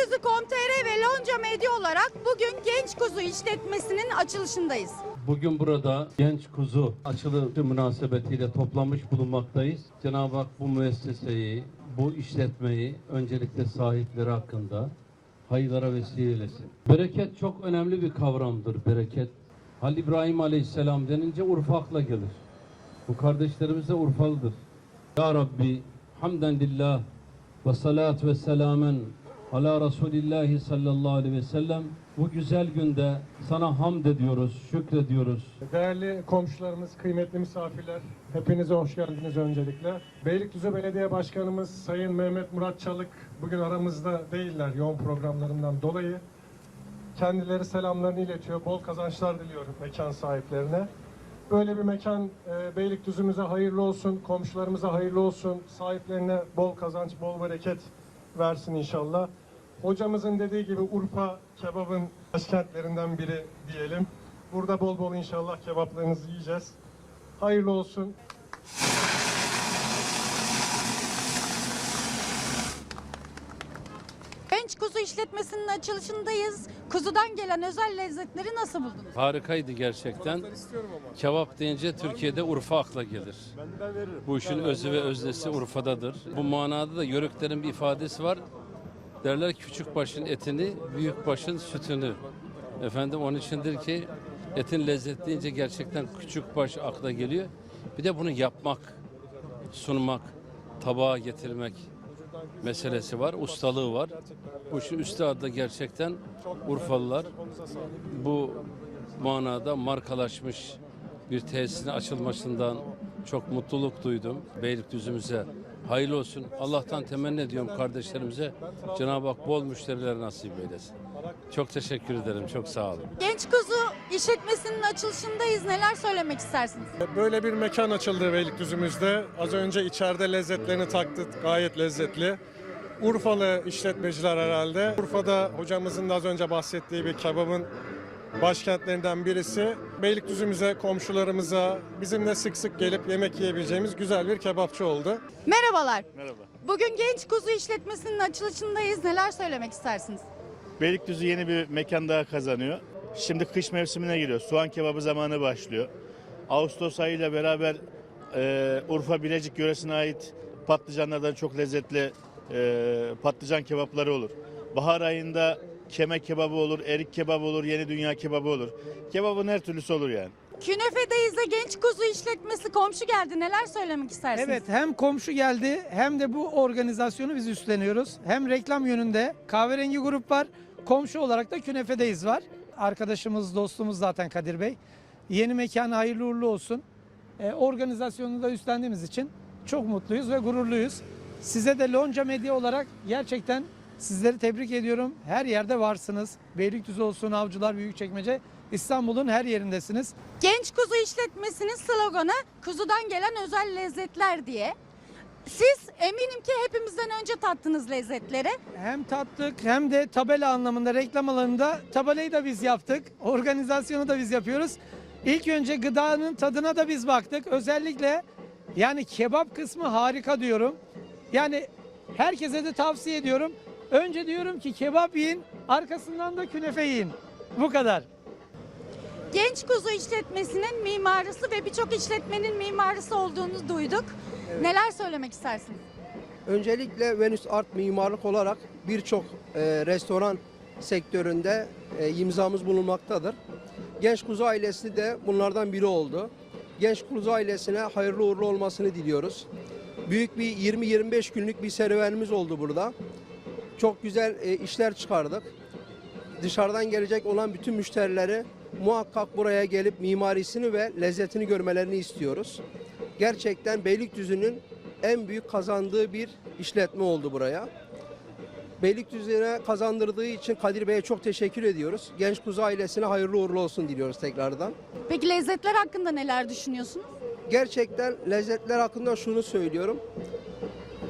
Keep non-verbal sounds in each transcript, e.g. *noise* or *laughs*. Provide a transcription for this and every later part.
Beylikdüzü.com.tr ve Lonca Medya olarak bugün Genç Kuzu işletmesinin açılışındayız. Bugün burada genç kuzu açılışı münasebetiyle toplanmış bulunmaktayız. Cenab-ı Hak bu müesseseyi, bu işletmeyi öncelikle sahipleri hakkında hayırlara vesile eylesin. Bereket çok önemli bir kavramdır bereket. Halil İbrahim Aleyhisselam denince Urfa akla gelir. Bu kardeşlerimiz de Urfalıdır. Ya Rabbi hamden lillah ve salat ve selamen ala Resulillahi sallallahu aleyhi ve sellem bu güzel günde sana hamd ediyoruz, şükrediyoruz. Değerli komşularımız, kıymetli misafirler, hepinize hoş geldiniz öncelikle. Beylikdüzü Belediye Başkanımız Sayın Mehmet Murat Çalık bugün aramızda değiller yoğun programlarından dolayı. Kendileri selamlarını iletiyor, bol kazançlar diliyorum mekan sahiplerine. Böyle bir mekan e, Beylikdüzü'müze hayırlı olsun, komşularımıza hayırlı olsun, sahiplerine bol kazanç, bol bereket versin inşallah. Hocamızın dediği gibi Urfa kebabın başkentlerinden biri diyelim. Burada bol bol inşallah kebaplarınızı yiyeceğiz. Hayırlı olsun. Genç Kuzu işletmesinin açılışındayız. Kuzudan gelen özel lezzetleri nasıl buldunuz? Harikaydı gerçekten. Kebap deyince Türkiye'de Urfa akla gelir. Bu işin özü ve öznesi Urfa'dadır. Bu manada da yörüklerin bir ifadesi var. Derler küçük başın etini, büyük başın sütünü. Efendim onun içindir ki etin lezzet deyince gerçekten küçük baş akla geliyor. Bir de bunu yapmak, sunmak, tabağa getirmek meselesi var, ustalığı var. Bu işin üstadı gerçekten Urfalılar bu manada markalaşmış bir tesisin açılmasından çok mutluluk duydum. Beylikdüzü'müze hayırlı olsun. Allah'tan temenni ediyorum kardeşlerimize. Cenab-ı Hak bol müşteriler nasip eylesin. Çok teşekkür ederim. Çok sağ olun. Genç Kuzu işletmesinin açılışındayız. Neler söylemek istersiniz? Böyle bir mekan açıldı Beylikdüzü'müzde. Az önce içeride lezzetlerini taktık. Gayet lezzetli. Urfalı işletmeciler herhalde. Urfa'da hocamızın da az önce bahsettiği bir kebabın başkentlerinden birisi. Beylikdüzü'müze, komşularımıza, bizimle sık sık gelip yemek yiyebileceğimiz güzel bir kebapçı oldu. Merhabalar. Merhaba. Bugün Genç Kuzu işletmesinin açılışındayız. Neler söylemek istersiniz? Beylikdüzü yeni bir mekan daha kazanıyor. Şimdi kış mevsimine giriyor. Soğan kebabı zamanı başlıyor. Ağustos ayıyla beraber e, Urfa Bilecik yöresine ait patlıcanlardan çok lezzetli e, patlıcan kebapları olur. Bahar ayında keme kebabı olur, erik kebabı olur, yeni dünya kebabı olur. Kebabın her türlüsü olur yani. Künefe'deyiz de Genç Kuzu işletmesi komşu geldi. Neler söylemek istersiniz? Evet hem komşu geldi hem de bu organizasyonu biz üstleniyoruz. Hem reklam yönünde kahverengi grup var. Komşu olarak da künefedeyiz var. Arkadaşımız, dostumuz zaten Kadir Bey. Yeni mekanı hayırlı uğurlu olsun. Ee, organizasyonunu da üstlendiğimiz için çok mutluyuz ve gururluyuz. Size de Lonca Medya olarak gerçekten sizleri tebrik ediyorum. Her yerde varsınız. Beylikdüzü olsun, Avcılar, Büyükçekmece, İstanbul'un her yerindesiniz. Genç Kuzu işletmesinin sloganı kuzudan gelen özel lezzetler diye. Siz eminim ki hepimizden önce tattınız lezzetleri. Hem tattık hem de tabela anlamında reklam alanında tabelayı da biz yaptık. Organizasyonu da biz yapıyoruz. İlk önce gıdanın tadına da biz baktık. Özellikle yani kebap kısmı harika diyorum. Yani herkese de tavsiye ediyorum. Önce diyorum ki kebap yiyin, arkasından da künefe yiyin. Bu kadar. Genç Kuzu işletmesinin mimarısı ve birçok işletmenin mimarısı olduğunu duyduk. Neler söylemek istersiniz? Öncelikle Venüs Art mimarlık olarak birçok e, restoran sektöründe e, imzamız bulunmaktadır. Genç Kuzu ailesi de bunlardan biri oldu. Genç Kuzu ailesine hayırlı uğurlu olmasını diliyoruz. Büyük bir 20-25 günlük bir serüvenimiz oldu burada. Çok güzel e, işler çıkardık. Dışarıdan gelecek olan bütün müşterileri muhakkak buraya gelip mimarisini ve lezzetini görmelerini istiyoruz. Gerçekten Beylikdüzü'nün en büyük kazandığı bir işletme oldu buraya. Beylikdüzü'ne kazandırdığı için Kadir Bey'e çok teşekkür ediyoruz. Genç Kuzu ailesine hayırlı uğurlu olsun diliyoruz tekrardan. Peki lezzetler hakkında neler düşünüyorsunuz? Gerçekten lezzetler hakkında şunu söylüyorum.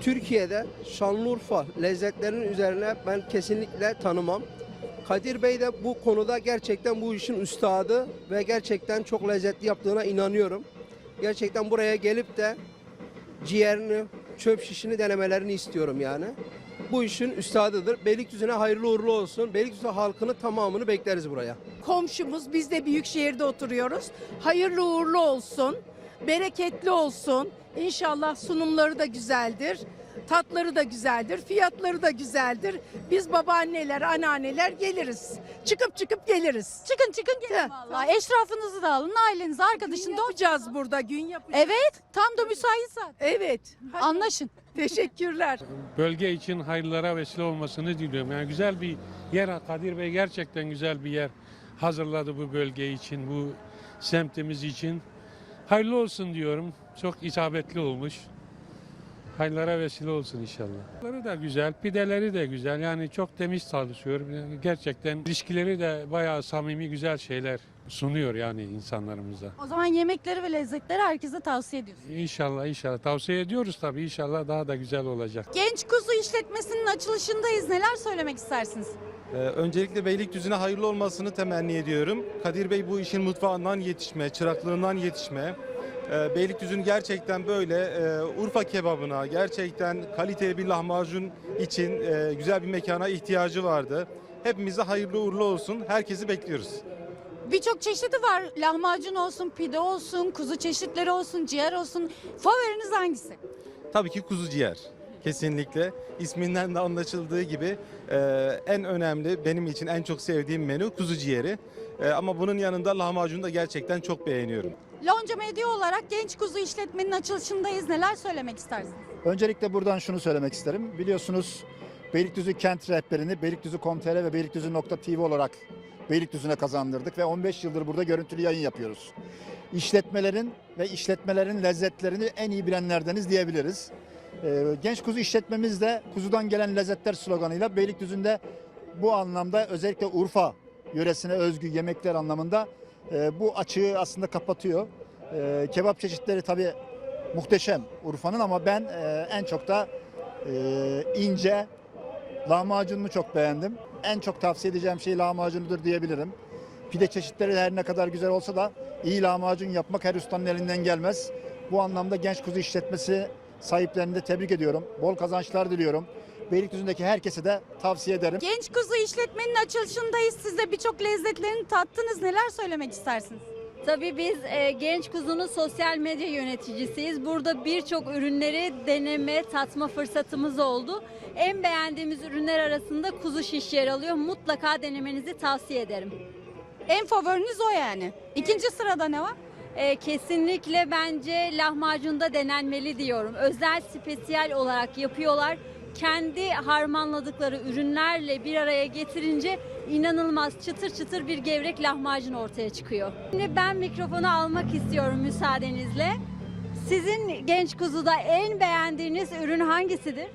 Türkiye'de Şanlıurfa lezzetlerinin üzerine ben kesinlikle tanımam. Kadir Bey de bu konuda gerçekten bu işin üstadı ve gerçekten çok lezzetli yaptığına inanıyorum. Gerçekten buraya gelip de ciğerini, çöp şişini denemelerini istiyorum yani. bu işin üstadıdır. Beylikdüzü'ne hayırlı uğurlu olsun. Beylikdüzü halkını tamamını bekleriz buraya. komşumuz. Biz de büyük şehirde oturuyoruz. Hayırlı uğurlu olsun. Bereketli olsun. İnşallah sunumları da güzeldir. Tatları da güzeldir. Fiyatları da güzeldir. Biz babaanneler, anneanneler geliriz. Çıkıp çıkıp geliriz. Çıkın çıkın gelin valla. Eşrafınızı da alın, ailenizi, arkadaşını da. yapacağız burada. Gün yapacağız. Evet, tam da müsait saat. Evet. Hadi. Anlaşın. *laughs* Teşekkürler. bölge için hayırlara vesile olmasını diliyorum. Yani güzel bir yer Kadir Bey gerçekten güzel bir yer hazırladı bu bölge için, bu semtimiz için. Hayırlı olsun diyorum. Çok isabetli olmuş. Hayırlara vesile olsun inşallah. Pideleri da güzel, pideleri de güzel. Yani çok temiz çalışıyor. Gerçekten ilişkileri de bayağı samimi güzel şeyler sunuyor yani insanlarımıza. O zaman yemekleri ve lezzetleri herkese tavsiye ediyorsunuz. İnşallah inşallah tavsiye ediyoruz tabii inşallah daha da güzel olacak. Genç Kuzu işletmesinin açılışındayız. Neler söylemek istersiniz? Ee, öncelikle Beylikdüzü'ne hayırlı olmasını temenni ediyorum. Kadir Bey bu işin mutfağından yetişme, çıraklığından yetişme. Ee, Beylikdüzü'nün gerçekten böyle e, Urfa kebabına, gerçekten kaliteli bir lahmacun için e, güzel bir mekana ihtiyacı vardı. Hepimize hayırlı uğurlu olsun. Herkesi bekliyoruz. Birçok çeşidi var. Lahmacun olsun, pide olsun, kuzu çeşitleri olsun, ciğer olsun. Favoriniz hangisi? Tabii ki kuzu ciğer. Kesinlikle. İsminden de anlaşıldığı gibi e, en önemli, benim için en çok sevdiğim menü kuzu ciğeri. E, ama bunun yanında lahmacunu da gerçekten çok beğeniyorum. Lonca Medya olarak Genç Kuzu işletmenin açılışındayız. Neler söylemek istersiniz? Öncelikle buradan şunu söylemek isterim. Biliyorsunuz Beylikdüzü kent rehberini Beylikdüzü.com.tr ve Beylikdüzü.tv olarak Beylikdüzü'ne kazandırdık ve 15 yıldır burada görüntülü yayın yapıyoruz. İşletmelerin ve işletmelerin lezzetlerini en iyi bilenlerdeniz diyebiliriz. Ee, Genç Kuzu işletmemiz de kuzudan gelen lezzetler sloganıyla Beylikdüzü'nde bu anlamda özellikle Urfa yöresine özgü yemekler anlamında e, bu açığı aslında kapatıyor. E, kebap çeşitleri tabii muhteşem Urfa'nın ama ben e, en çok da ince lahmacununu çok beğendim. En çok tavsiye edeceğim şey lahmacunudur diyebilirim. Pide çeşitleri her ne kadar güzel olsa da iyi lahmacun yapmak her ustanın elinden gelmez. Bu anlamda genç kuzu işletmesi sahiplerini de tebrik ediyorum. Bol kazançlar diliyorum. Beylikdüzü'ndeki herkese de tavsiye ederim. Genç Kuzu işletmenin açılışındayız. Siz de birçok lezzetlerini tattınız. Neler söylemek istersiniz? Tabii biz e, Genç Kuzu'nun sosyal medya yöneticisiyiz. Burada birçok ürünleri deneme, tatma fırsatımız oldu. En beğendiğimiz ürünler arasında kuzu şiş yer alıyor. Mutlaka denemenizi tavsiye ederim. En favoriniz o yani. İkinci sırada ne var? E, kesinlikle bence lahmacunda denenmeli diyorum. Özel spesiyel olarak yapıyorlar. Kendi harmanladıkları ürünlerle bir araya getirince inanılmaz çıtır çıtır bir gevrek lahmacun ortaya çıkıyor. Şimdi ben mikrofonu almak istiyorum müsaadenizle. Sizin genç kuzuda en beğendiğiniz ürün hangisidir?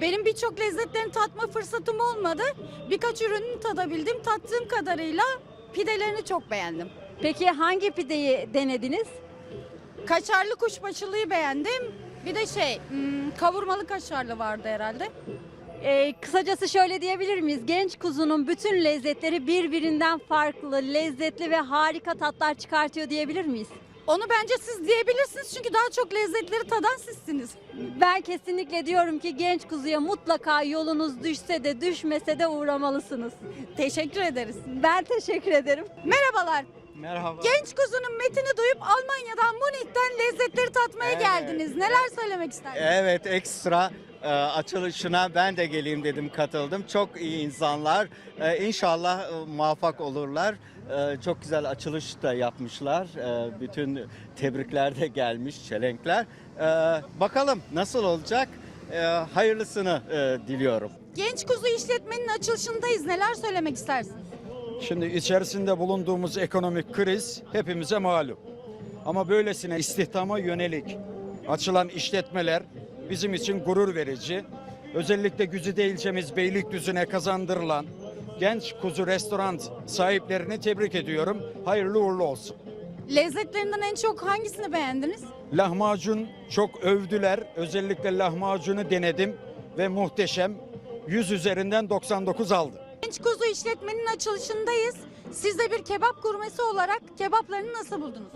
Benim birçok lezzetlerini tatma fırsatım olmadı. Birkaç ürünü tadabildim. Tattığım kadarıyla pidelerini çok beğendim. Peki hangi pideyi denediniz? Kaşarlı kuşbaşılıyı beğendim. Bir de şey hmm, kavurmalı kaşarlı vardı herhalde. Ee, kısacası şöyle diyebilir miyiz? Genç kuzunun bütün lezzetleri birbirinden farklı, lezzetli ve harika tatlar çıkartıyor diyebilir miyiz? Onu bence siz diyebilirsiniz çünkü daha çok lezzetleri tadan sizsiniz. Ben kesinlikle diyorum ki genç kuzuya mutlaka yolunuz düşse de düşmese de uğramalısınız. Teşekkür ederiz. Ben teşekkür ederim. Merhabalar. Merhaba. Genç Kuzu'nun metini duyup Almanya'dan Münih'ten lezzetleri tatmaya Evet. geldiniz. Neler söylemek istersiniz? Evet ekstra e, açılışına ben de geleyim dedim katıldım. Çok iyi insanlar. E, inşallah e, muvaffak olurlar. E, çok güzel açılış da yapmışlar. E, bütün tebrikler de gelmiş, çelenkler. E, bakalım nasıl olacak? E, hayırlısını e, diliyorum. Genç Kuzu işletmenin açılışındayız. Neler söylemek istersiniz? Şimdi içerisinde bulunduğumuz ekonomik kriz hepimize malum. Ama böylesine istihdama yönelik açılan işletmeler bizim için gurur verici. Özellikle Güzide ilçemiz Beylikdüzü'ne kazandırılan genç kuzu restoran sahiplerini tebrik ediyorum. Hayırlı uğurlu olsun. Lezzetlerinden en çok hangisini beğendiniz? Lahmacun çok övdüler. Özellikle lahmacunu denedim ve muhteşem. 100 üzerinden 99 aldı. Genç Kuzu işletmenin açılışındayız. Siz de bir kebap gurmesi olarak kebaplarını nasıl buldunuz?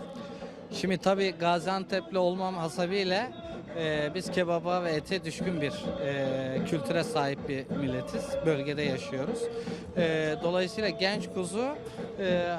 Şimdi tabii Gaziantep'li olmam hasebiyle Ee, biz kebaba ve ete düşkün bir e, kültüre sahip bir milletiz. Bölgede yaşıyoruz. Ee, dolayısıyla genç kuzu e,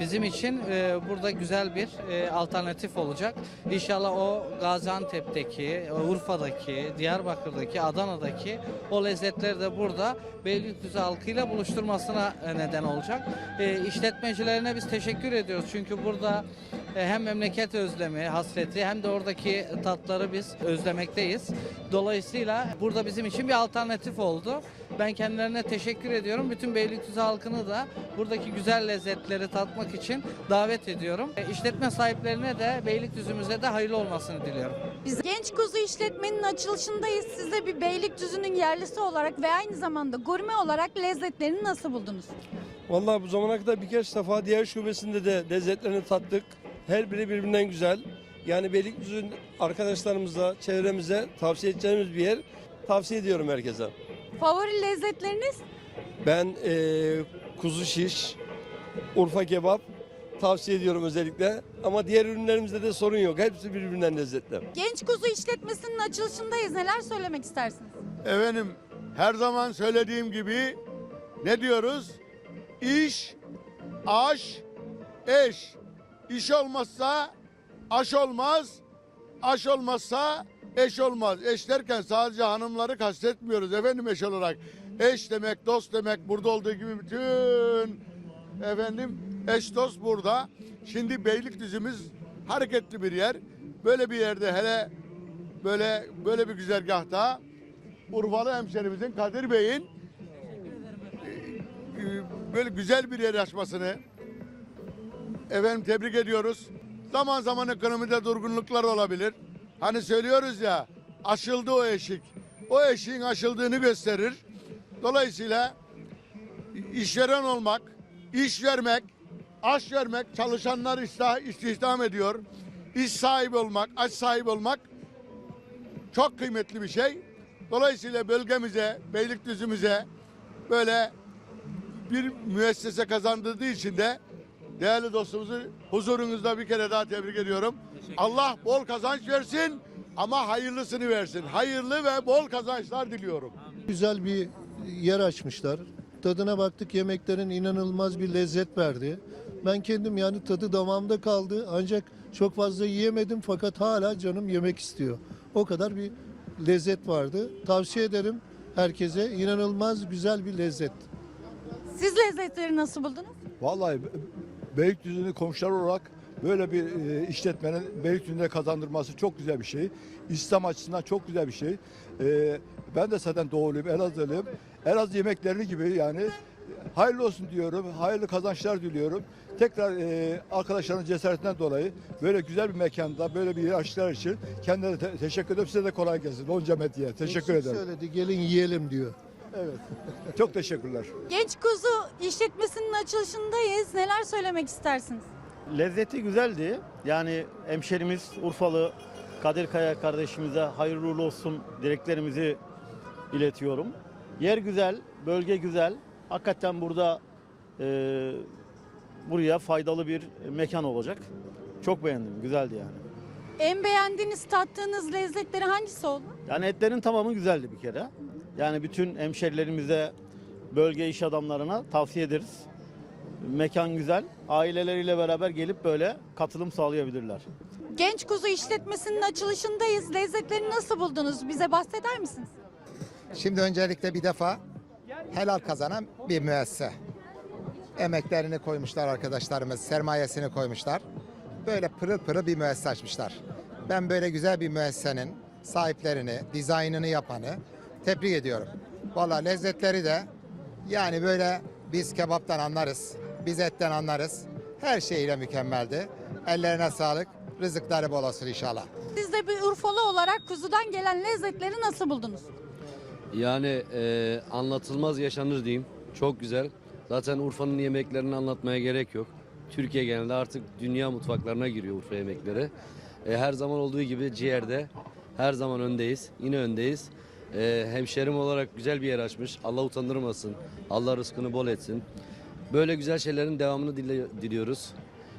bizim için e, burada güzel bir e, alternatif olacak. İnşallah o Gaziantep'teki, Urfa'daki, Diyarbakır'daki, Adana'daki o lezzetleri de burada Beylikdüzü halkıyla buluşturmasına e, neden olacak. E, işletmecilerine biz teşekkür ediyoruz. Çünkü burada e, hem memleket özlemi, hasreti hem de oradaki tatları biz özlemekteyiz. Dolayısıyla burada bizim için bir alternatif oldu. Ben kendilerine teşekkür ediyorum. Bütün Beylikdüzü halkını da buradaki güzel lezzetleri tatmak için davet ediyorum. E, İşletme sahiplerine de Beylikdüzü'müze de hayırlı olmasını diliyorum. Biz Genç Kuzu işletmenin açılışındayız. Siz de bir Beylikdüzü'nün yerlisi olarak ve aynı zamanda gurme olarak lezzetlerini nasıl buldunuz? Vallahi bu zamana kadar birkaç defa diğer şubesinde de lezzetlerini tattık. Her biri birbirinden güzel. Yani Beylikdüzü arkadaşlarımıza, çevremize tavsiye edeceğimiz bir yer. Tavsiye ediyorum herkese. Favori lezzetleriniz? Ben eee, kuzu şiş, Urfa kebap tavsiye ediyorum özellikle. Ama diğer ürünlerimizde de sorun yok. Hepsi birbirinden lezzetli. Genç Kuzu işletmesinin açılışındayız. Neler söylemek istersiniz? Efendim her zaman söylediğim gibi ne diyoruz? İş, aş, eş. İş olmazsa aş olmaz. Aş olmazsa eş olmaz. Eş derken sadece hanımları kastetmiyoruz efendim eş olarak. Eş demek, dost demek burada olduğu gibi bütün efendim eş dost burada. Şimdi Beylikdüzü'müz hareketli bir yer. Böyle bir yerde hele böyle böyle bir güzergahta Urfalı hemşerimizin Kadir Bey'in e, e, böyle güzel bir yer açmasını efendim tebrik ediyoruz. Zaman zaman ekonomide durgunluklar olabilir. Hani söylüyoruz ya aşıldı o eşik. O eşiğin aşıldığını gösterir. Dolayısıyla işveren olmak, iş vermek, aş vermek, çalışanlar istih- istihdam ediyor. İş sahibi olmak, aş sahibi olmak çok kıymetli bir şey. Dolayısıyla bölgemize, Beylikdüzü'müze böyle bir müessese kazandırdığı için de değerli dostumuzu huzurunuzda bir kere daha tebrik ediyorum. Allah bol kazanç versin ama hayırlısını versin. Hayırlı ve bol kazançlar diliyorum. Güzel bir yer açmışlar. Tadına baktık yemeklerin inanılmaz bir lezzet verdi. Ben kendim yani tadı damağımda kaldı ancak çok fazla yiyemedim fakat hala canım yemek istiyor. O kadar bir lezzet vardı. Tavsiye ederim herkese inanılmaz güzel bir lezzet. Siz lezzetleri nasıl buldunuz? Vallahi Beylikdüzü'nün komşular olarak böyle bir e, işletmenin Beylikdüzü'nde kazandırması çok güzel bir şey. İslam açısından çok güzel bir şey. E, ben de zaten doğuluyum, Elazığlıyım. Elazığ yemekleri gibi yani hayırlı olsun diyorum, hayırlı kazançlar diliyorum. Tekrar e, arkadaşların cesaretinden dolayı böyle güzel bir mekanda böyle bir yer açtılar için kendilerine te- teşekkür ederim. Size de kolay gelsin. Lonca Medya. Teşekkür Eksik ederim. Söyledi gelin yiyelim diyor. Evet. *laughs* Çok teşekkürler. Genç Kuzu işletmesinin açılışındayız. Neler söylemek istersiniz? Lezzeti güzeldi. Yani hemşerimiz Urfalı Kadir Kaya kardeşimize hayırlı uğurlu olsun dileklerimizi iletiyorum. Yer güzel, bölge güzel. Hakikaten burada e, buraya faydalı bir mekan olacak. Çok beğendim, güzeldi yani. En beğendiğiniz, tattığınız lezzetleri hangisi oldu? Yani etlerin tamamı güzeldi bir kere. Yani bütün hemşerilerimize, bölge iş adamlarına tavsiye ederiz. Mekan güzel. Aileleriyle beraber gelip böyle katılım sağlayabilirler. Genç Kuzu işletmesinin açılışındayız. Lezzetlerini nasıl buldunuz? Bize bahseder misiniz? Şimdi öncelikle bir defa helal kazanan bir müessese. Emeklerini koymuşlar arkadaşlarımız, sermayesini koymuşlar. Böyle pırıl pırıl bir müessese açmışlar. Ben böyle güzel bir müessesenin sahiplerini, dizaynını yapanı tebrik ediyorum. Valla lezzetleri de yani böyle biz kebaptan anlarız, biz etten anlarız. Her şeyiyle mükemmeldi. Ellerine sağlık, rızıkları bol olsun inşallah. Siz de bir Urfalı olarak kuzudan gelen lezzetleri nasıl buldunuz? Yani e, anlatılmaz yaşanır diyeyim. Çok güzel. Zaten Urfa'nın yemeklerini anlatmaya gerek yok. Türkiye genelinde artık dünya mutfaklarına giriyor Urfa yemekleri. E, her zaman olduğu gibi ciğerde her zaman öndeyiz. Yine öndeyiz. E, hemşerim olarak güzel bir yer açmış. Allah utandırmasın. Allah rızkını bol etsin. Böyle güzel şeylerin devamını dile- diliyoruz.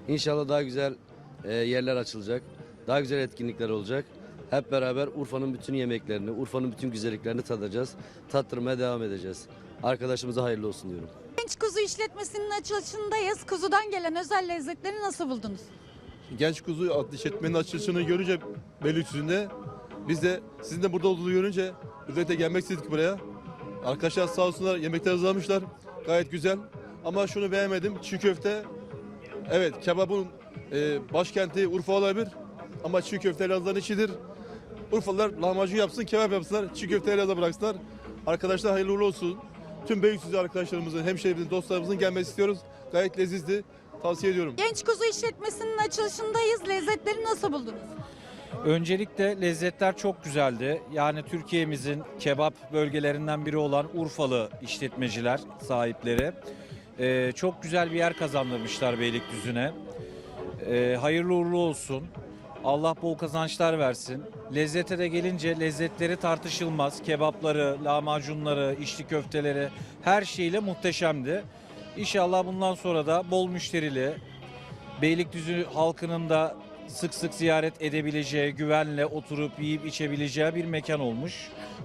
İnşallah daha güzel e, yerler açılacak. Daha güzel etkinlikler olacak. Hep beraber Urfa'nın bütün yemeklerini, Urfa'nın bütün güzelliklerini tadacağız. Tattırmaya devam edeceğiz. Arkadaşımıza hayırlı olsun diyorum. Genç Kuzu işletmesinin açılışındayız. Kuzudan gelen özel lezzetleri nasıl buldunuz? Genç Kuzu adlı işletmenin açılışını görünce Beylikdüzü'nde biz de sizin de burada olduğunu görünce özellikle gelmek istedik buraya. Arkadaşlar sağ olsunlar yemekler hazırlamışlar. Gayet güzel. Ama şunu beğenmedim. Çiğ köfte evet kebabın e, başkenti Urfa olabilir. Ama çiğ köfte Elazığ'ın içidir. Urfalılar lahmacun yapsın, kebap yapsınlar. Çiğ köfte Elazığ'a bıraksınlar. Arkadaşlar hayırlı uğurlu olsun. Tüm Beylikdüzü arkadaşlarımızın, hemşehrimizin, dostlarımızın gelmesi istiyoruz. Gayet lezizdi. Tavsiye ediyorum. Genç Kuzu işletmesinin açılışındayız. Lezzetleri nasıl buldunuz? Öncelikle lezzetler çok güzeldi. Yani Türkiye'mizin kebap bölgelerinden biri olan Urfalı işletmeciler sahipleri eee, çok güzel bir yer kazandırmışlar Beylikdüzü'ne. Eee, hayırlı uğurlu olsun. Allah bol kazançlar versin. Lezzete de gelince lezzetleri tartışılmaz. Kebapları, lahmacunları, içli köfteleri her şeyle muhteşemdi. İnşallah bundan sonra da bol müşterili, Beylikdüzü halkının da sık sık ziyaret edebileceği, güvenle oturup yiyip içebileceği bir mekan olmuş.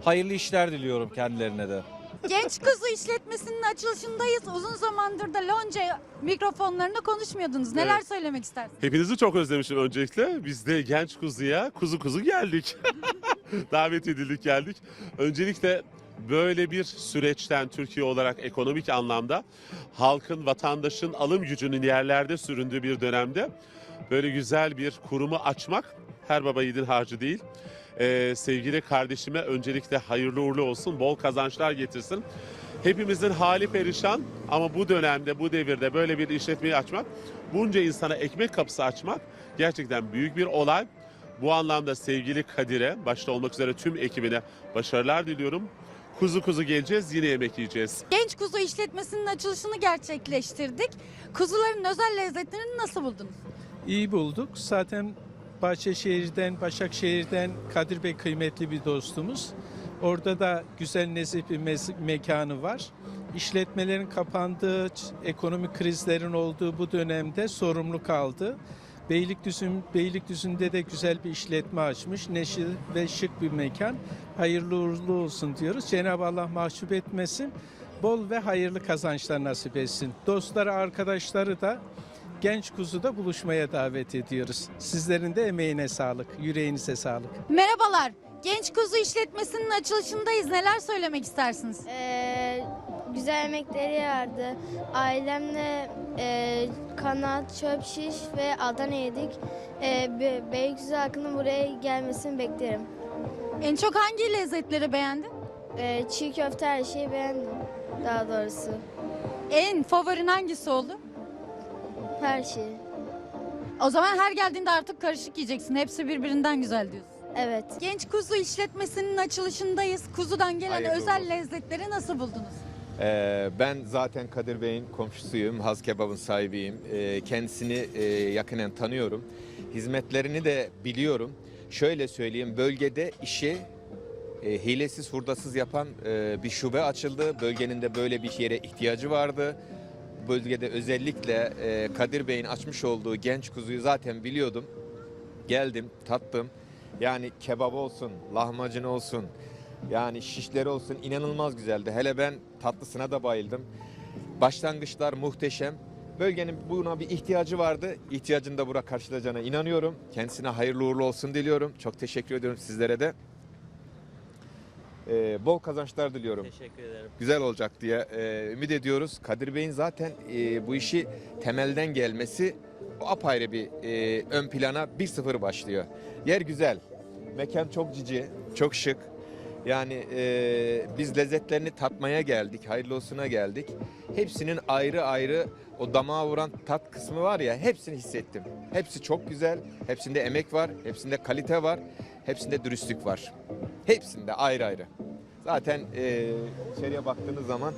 Hayırlı işler diliyorum kendilerine de. Genç Kuzu işletmesinin açılışındayız. Uzun zamandır da Lonca mikrofonlarında konuşmuyordunuz. Neler Evet. söylemek istersiniz? Hepinizi çok özlemişim öncelikle. Biz de genç kuzuya kuzu kuzu geldik. *laughs* Davet edildik geldik. Öncelikle böyle bir süreçten Türkiye olarak ekonomik anlamda halkın, vatandaşın alım gücünün yerlerde süründüğü bir dönemde böyle güzel bir kurumu açmak her baba yiğidin harcı değil. Ee, sevgili kardeşime öncelikle hayırlı uğurlu olsun, bol kazançlar getirsin. Hepimizin hali perişan ama bu dönemde, bu devirde böyle bir işletmeyi açmak, bunca insana ekmek kapısı açmak gerçekten büyük bir olay. Bu anlamda sevgili Kadir'e, başta olmak üzere tüm ekibine başarılar diliyorum. Kuzu kuzu geleceğiz, yine yemek yiyeceğiz. Genç Kuzu işletmesinin açılışını gerçekleştirdik. Kuzuların özel lezzetlerini nasıl buldunuz? İyi bulduk. Zaten Bahçeşehir'den, Başakşehir'den Kadir Bey kıymetli bir dostumuz. Orada da güzel nezih bir mez- mekanı var. İşletmelerin kapandığı, ekonomik krizlerin olduğu bu dönemde sorumlu kaldı. Beylikdüzü, Beylikdüzü'nde de güzel bir işletme açmış. Neşir ve şık bir mekan. Hayırlı uğurlu olsun diyoruz. Cenab-ı Allah mahcup etmesin. Bol ve hayırlı kazançlar nasip etsin. Dostları, arkadaşları da Genç Kuzu'da buluşmaya davet ediyoruz. Sizlerin de emeğine sağlık, yüreğinize sağlık. Merhabalar. Genç Kuzu işletmesinin açılışındayız. Neler söylemek istersiniz? Ee, güzel yemekleri vardı. Ailemle e, kanat, çöp şiş ve Adana yedik. E, Be- Beylikdüzü halkının buraya gelmesini beklerim. En çok hangi lezzetleri beğendin? E, çiğ köfte her şeyi beğendim daha doğrusu. En favorin hangisi oldu? Her şeyi. O zaman her geldiğinde artık karışık yiyeceksin. Hepsi birbirinden güzel diyorsun. Evet. Genç Kuzu işletmesinin açılışındayız. Kuzudan gelen Hayırlı özel olsun. lezzetleri nasıl buldunuz? Ee, ben zaten Kadir Bey'in komşusuyum, Haz Kebab'ın sahibiyim. Ee, kendisini e, yakinen tanıyorum. Hizmetlerini de biliyorum. Şöyle söyleyeyim, bölgede işi e, hilesiz, hurdasız yapan e, bir şube açıldı. Bölgenin de böyle bir yere ihtiyacı vardı. Bölgede özellikle e, Kadir Bey'in açmış olduğu genç kuzuyu zaten biliyordum. Geldim, tattım. Yani kebap olsun, lahmacun olsun, yani şişleri olsun inanılmaz güzeldi. Hele ben tatlısına da bayıldım. Başlangıçlar muhteşem. Bölgenin buna bir ihtiyacı vardı. İhtiyacını da bura karşılayacağına inanıyorum. Kendisine hayırlı uğurlu olsun diliyorum. Çok teşekkür ediyorum sizlere de. Ee, bol kazançlar diliyorum. Teşekkür ederim. Güzel olacak diye e, ümit ediyoruz. Kadir Bey'in zaten e, bu işi temelden gelmesi apayrı bir e, ön plana 1-0 başlıyor. Yer güzel. Mekan çok cici, çok şık. Yani e, biz lezzetlerini tatmaya geldik, hayırlı olsuna geldik. Hepsinin ayrı ayrı o damağa vuran tat kısmı var ya hepsini hissettim. Hepsi çok güzel, hepsinde emek var, hepsinde kalite var, hepsinde dürüstlük var. Hepsinde ayrı ayrı. Zaten e, içeriye baktığınız zaman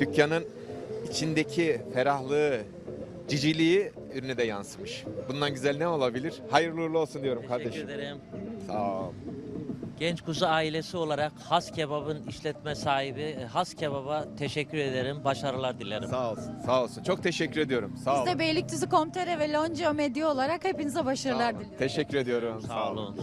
dükkanın içindeki ferahlığı, ciciliği ürüne de yansımış. Bundan güzel ne olabilir? Hayırlı uğurlu olsun diyorum Teşekkür kardeşim. ederim. Sağ ol. Genç Kuzu ailesi olarak Has Kebab'ın işletme sahibi e, Has Kebab'a teşekkür ederim. Başarılar dilerim. Sağ olsun. Sağ olsun. Çok teşekkür ediyorum. Sağ Biz olun. de Beylikdüzü Komtere ve Lonca Medya olarak hepinize başarılar diliyoruz. Teşekkür ediyorum. Sağ, olun.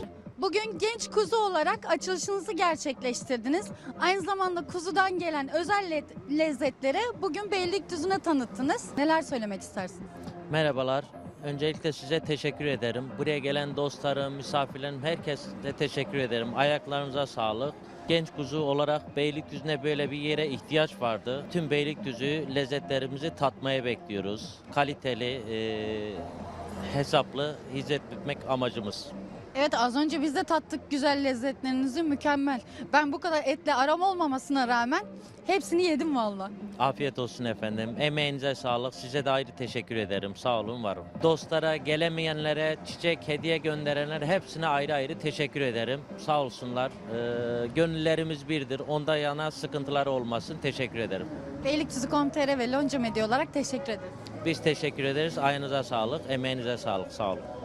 Bugün genç kuzu olarak açılışınızı gerçekleştirdiniz. Aynı zamanda kuzudan gelen özel le- lezzetleri bugün Beylikdüzü'ne tanıttınız. Neler söylemek istersiniz? Merhabalar. Öncelikle size teşekkür ederim. Buraya gelen dostlarım, misafirlerim, herkese teşekkür ederim. Ayaklarınıza sağlık. Genç kuzu olarak Beylikdüzü'ne böyle bir yere ihtiyaç vardı. Tüm Beylikdüzü lezzetlerimizi tatmaya bekliyoruz. Kaliteli, e, hesaplı hizmet etmek amacımız. Evet az önce biz de tattık güzel lezzetlerinizi mükemmel. Ben bu kadar etle aram olmamasına rağmen hepsini yedim valla. Afiyet olsun efendim. Emeğinize sağlık. Size de ayrı teşekkür ederim. Sağ olun, varım. Dostlara, gelemeyenlere, çiçek, hediye gönderenlere hepsine ayrı ayrı teşekkür ederim. Sağ olsunlar. Ee, gönüllerimiz birdir. Onda yana sıkıntıları olmasın. Teşekkür ederim. Beylikdüzü.com.tr ve Lonca Medya olarak teşekkür ederim. Biz teşekkür ederiz. Ayağınıza sağlık, emeğinize sağlık. Sağ olun.